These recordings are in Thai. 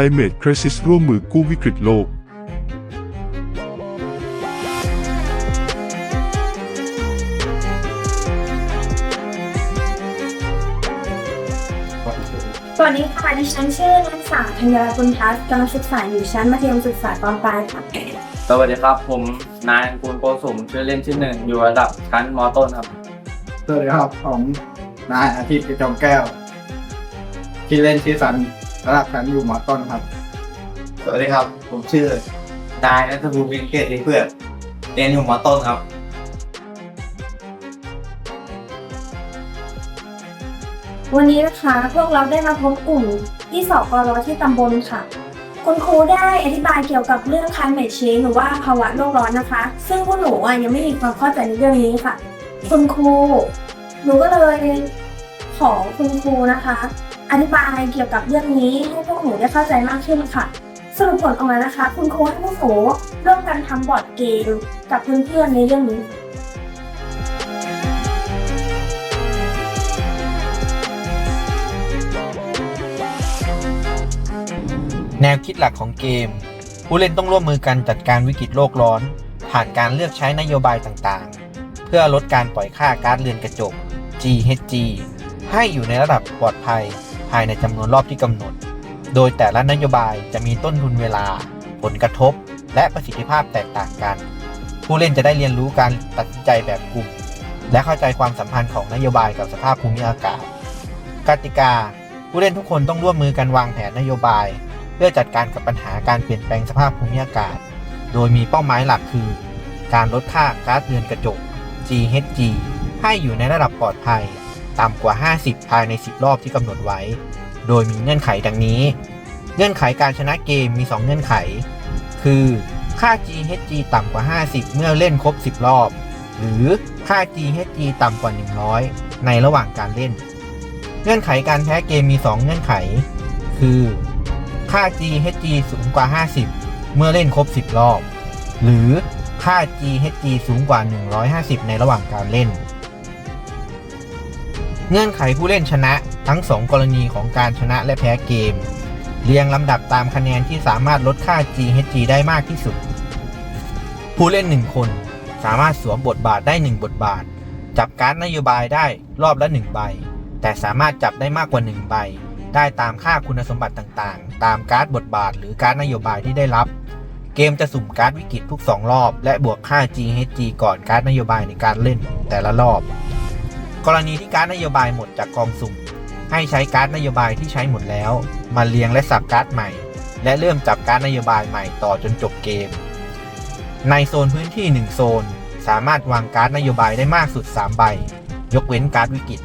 Climate Crisis ร่วมมือกู้วิกฤตโลกสวัสดีค่ะ ดิฉันชื่อนางสาวธัญญาคุณทัศน์กำลังศึกษาอยู่ชั้นมัธยมศึกษาตอนปลายค่ะ สวัสดีครับ ผมนายกูลโกสุมชื่อเล่นชื่อหนึ่งอยู่ระดับชั้นมต้นครับ สวัสดีครับผมนายอาทิตย์กระจอมแก้ว ที่อเล่นชื่อสัน ระดับชั้นอยู่มอต้นครับ สวัสดีครับ ผมชื่อนายนัทภูมิวินเกตเพื่อนเรียนอยู่มอต้นครับ วันนี้นะคะพวกเราได้มาพบกลุ่มที่สกรที่ตำบลค่ะ คุณครูได้อธิบายเกี่ยวกับเรื่อง climate change หรือว่าภาวะโลกร้อนนะคะ ซึ่งพวกหนูอะยังไม่มีความเข้าใจในเรื่องนี้ค่ะ คุณครู หนูก็เลยขอคุณครูนะคะ อธิบายเกี่ยวกับเรื่องนี้ให้พวกหนูได้เข้าใจมากขึ้นค่ะ สรุปผลออกมานะคะ คุณครูให้พวกหนูร่วมกันทำบอร์ดเกมกับเพื่อนๆในเรื่องนี้แนวคิดหลักของเกม ผู้เล่นต้องร่วมมือกันจัดการวิกฤตโลกร้อน ผ่านการเลือกใช้นโยบายต่างๆ เพื่อลดการปล่อยค่าก๊าซเรือนกระจก GHG ให้อยู่ในระดับปลอดภัยายในจำนวนรอบที่กำหนด โดยแต่ละนโยบายจะมีต้นทุนเวลา ผลกระทบ และประสิทธิภาพแตกต่างกัน ผู้เล่นจะได้เรียนรู้การตัดสินใจแบบกลุ่ม และเข้าใจความสัมพันธ์ของนโยบายกับสภาพภูมิอากาศ กติกา ผู้เล่นทุกคนต้องร่วมมือกันวางแผนนโยบาย เพื่อจัดการกับปัญหาการเปลี่ยนแปลงสภาพภูมิอากาศ โดยมีเป้าหมายหลักคือ การลดค่าก๊าซเรือนกระจก GHG ให้อยู่ในระดับปลอดภัย ต่ำกว่า 50 ภายใน 10 รอบที่กำหนดไว้ โดยมีเงื่อนไขดังนี้ เงื่อนไขการชนะเกมมี 2 เงื่อนไข คือค่า GHG ต่ำกว่า 50 เมื่อเล่นครบ 10 รอบ หรือค่า GHG ต่ำกว่า 100 ในระหว่างการเล่น เงื่อนไขการแพ้เกมมี 2 เงื่อนไข คือค่า GHG สูงกว่า 50 เมื่อเล่นครบ 10 รอบ หรือค่า GHG สูงกว่า 150 ในระหว่างการเล่น เงื่อนไขผู้เล่นชนะทั้ง 2 กรณีของการชนะและแพ้เกม เรียงลำดับตามคะแนนที่สามารถลดค่า GHG ได้มากที่สุด ผู้เล่น 1 คนสามารถสวมบทบาทได้ 1 บทบาท จับการดนโยบายได้รอบละ 1 ใบ แต่สามารถจับได้มากกว่า 1 ใบ ได้ตามค่าคุณสมบัติต่างๆ ตามการ์ดบทบาทหรือการดนโยบายที่ได้รับ เกมจะสุ่มการ์ดวิกฤตทุก 2 รอบ และบวกค่า GHG ก่อนการ์ดนโยบายในการเล่นแต่ละรอบ กรณีที่การ์ดนโยบายหมดจากกองสุ่ม ให้ใช้การ์ดนโยบายที่ใช้หมดแล้ว มาเรียงและสับการ์ดใหม่ และเริ่มจับการ์ดนโยบายใหม่ต่อจนจบเกม ในโซนพื้นที่ 1 โซน สามารถวางการ์ดนโยบายได้มากสุด 3 ใบ ยกเว้นการ์ดวิกฤต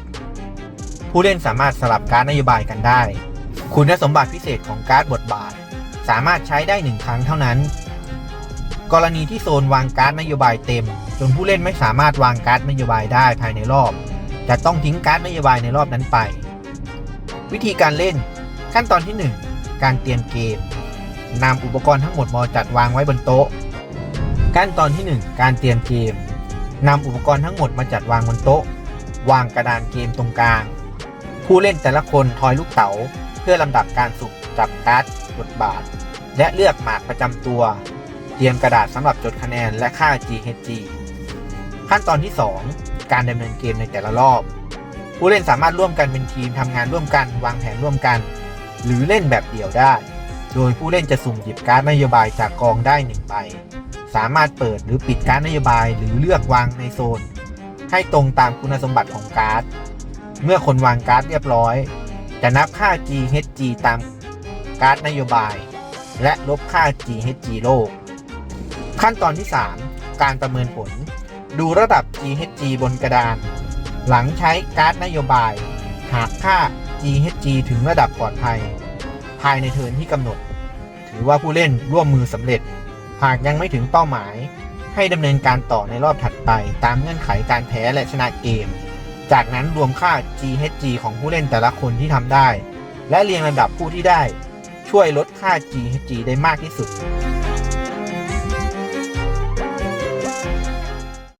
ผู้เล่นสามารถสลับการ์ดนโยบายกันได้ คุณสมบัติพิเศษของการ์ดบทบาท สามารถใช้ได้หนึ่งครั้งเท่านั้น กรณีที่โซนวางการ์ดนโยบายเต็ม จนผู้เล่นไม่สามารถวางการ์ดนโยบายได้ภายในรอบ จะต้องทิ้งการ์ดนโยบายในรอบนั้นไป วิธีการเล่นขั้นตอนที่ 1 การเตรียมเกมนำอุปกรณ์ทั้งหมดมาจัดวางไว้บนโต๊ะ ขั้นตอนที่ 1 การเตรียมเกมนำอุปกรณ์ทั้งหมดมาจัดวางบนโต๊ะ วางกระดานเกมตรงกลาง ผู้เล่นแต่ละคนทอยลูกเต๋าเพื่อลำดับการสุ่มจับการ์ดบทบาท และเลือกหมากประจำตัว เตรียมกระดาษสำหรับจดคะแนนและค่า GHG ขั้นตอนที่ 2 การดำเนินเกมในแต่ละรอบ ผู้เล่นสามารถร่วมกันเป็นทีมทำงานร่วมกัน วางแผนร่วมกัน หรือเล่นแบบเดี่ยวได้ โดยผู้เล่นจะสุ่มหยิบการ์ดนโยบายจากกองได้1ใบสามารถเปิดหรือปิดการ์ดนโยบายหรือเลือกวางในโซน ให้ตรงตามคุณสมบัติของการ์ด เมื่อคนวางการ์ดเรียบร้อย จะนับค่า GHG ตามการ์ดนโยบาย และลบค่า GHG โลก ขั้นตอนที่ 3 การประเมินผล ดูระดับ GHG บนกระดาน หลังใช้การ์ดนโยบาย หากค่า GHG ถึงระดับปลอดภัย ภายในเทิร์นที่กำหนด ถือว่าผู้เล่นร่วมมือสำเร็จ หากยังไม่ถึงเป้าหมาย ให้ดำเนินการต่อในรอบถัดไป ตามเงื่อนไขการแพ้และชนะเกม จากนั้นรวมค่า GHG ของผู้เล่นแต่ละคนที่ทำได้ และเรียงลำดับผู้ที่ได้ ช่วยลดค่า GHG ได้มากที่สุด